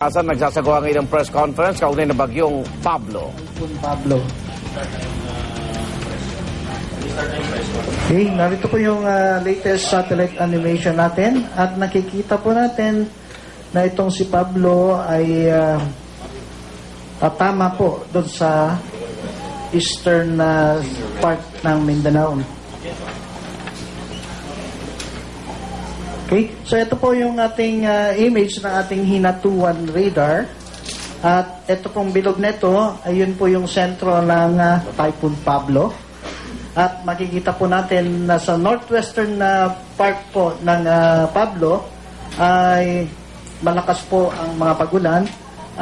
Asan nagsasagawa ngayon ng press conference kaugnay na bagyong Pablo. Pablo. Okay, narito po yung ah, latest satellite animation natin at nakikita po natin na itong si Pablo ay ah, tatama po doon sa eastern na part ng Mindanao. Okay, so ito po yung ating ah, image ng ating Hinatuan radar. At ito pong bilog nito, ayun po yung sentro ng ah, Typhoon Pablo. At makikita po natin na sa northwestern na part po ng ah, Pablo ay malakas po ang mga pagulan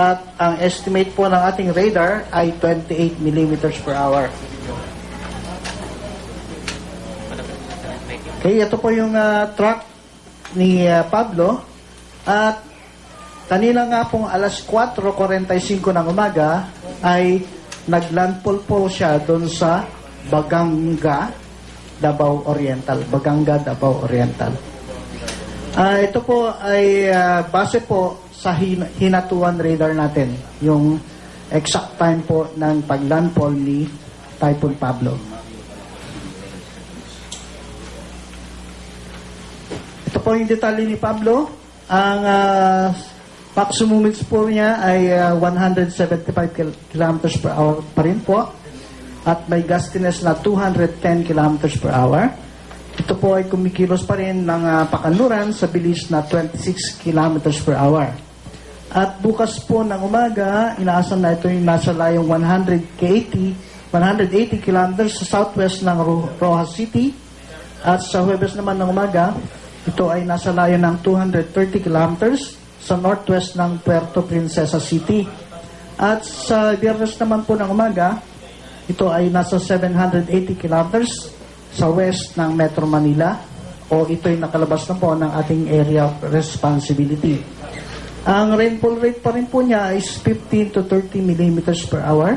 at ang estimate po ng ating radar ay 28 millimeters per hour. Okay, ito po yung ah, track ni ah, Pablo at kanina nga pong alas 4.45 ng umaga ay naglandfall po siya doon sa Baganga, Davao Oriental. Baganga, Davao Oriental. Ah, ito po ay ah, base po sa hin- hinatuan radar natin, yung exact time po ng paglandfall ni Typhoon Pablo. Ito po yung detalye ni Pablo. Ang uh, maximum speed niya ay ah, 175 kil- kilometers per hour pa rin po. At may gustiness na 210 kilometers per hour. Ito po ay kumikilos pa rin ng ah, pakanluran sa bilis na 26 kilometers per hour. At bukas po ng umaga, inaasahan na ito yung nasa layong 180, 180 kilometers sa southwest ng Ro- Rojas City. At sa Huwebes naman ng umaga, ito ay nasa layo ng 230 kilometers sa northwest ng Puerto Princesa City. At sa Biyernes naman po ng umaga, ito ay nasa 780 kilometers sa west ng Metro Manila o ito ay nakalabas na po ng ating area of responsibility. Ang rainfall rate pa rin po niya is 15 to 30 millimeters per hour.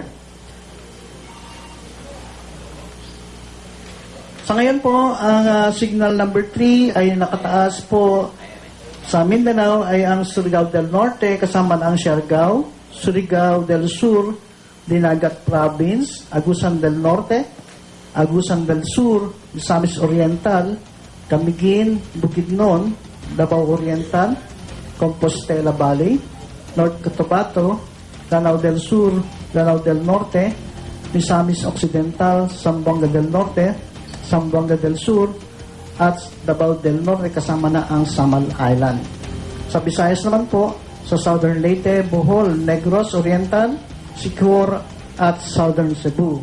Sa ngayon po, ang ah, signal number 3 ay nakataas po sa Mindanao ay ang Surigao del Norte kasama ang Siargao, Surigao del Sur, Dinagat Province, Agusan del Norte, Agusan del Sur, Misamis Oriental, Camiguin, Bukidnon, Davao Oriental, Compostela Valley, North Cotabato, Lanao del Sur, Lanao del Norte, Misamis Occidental, Zamboanga del Norte, Zamboanga del Sur, at Davao del Norte kasama na ang Samal Island. Sa Visayas naman po, sa Southern Leyte, Bohol, Negros Oriental, Siquijor at Southern Cebu.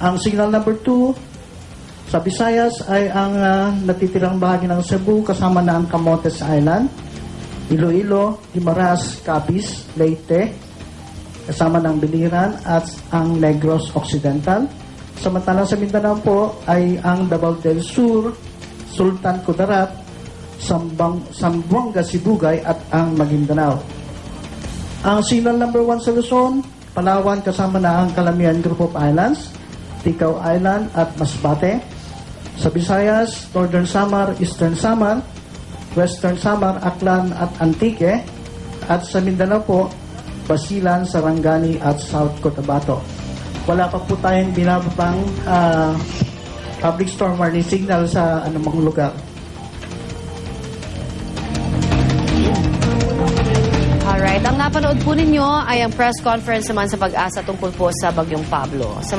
Ang signal number 2 sa Visayas ay ang ah, natitirang bahagi ng Cebu kasama na ang Camotes Island, Iloilo, Guimaras, Capiz, Leyte, kasama ng Biliran at ang Negros Occidental. Samantalang sa Mindanao po ay ang Davao del Sur, Sultan Kudarat, Sambang, Sambuanga Sibugay at ang Maguindanao. Ang signal number 1 sa Luzon, Palawan kasama na ang Calamian Group of Islands, Tikaw Island at Masbate. Sa Visayas, Northern Samar, Eastern Samar, Western Samar, Aklan at Antique. At sa Mindanao po, Basilan, Sarangani at South Cotabato. Wala pa po tayong binababang ah, public storm warning signal sa anumang lugar. Alright, ang napanood po ninyo ay ang press conference naman sa pag-asa tungkol po sa Bagyong Pablo. Sa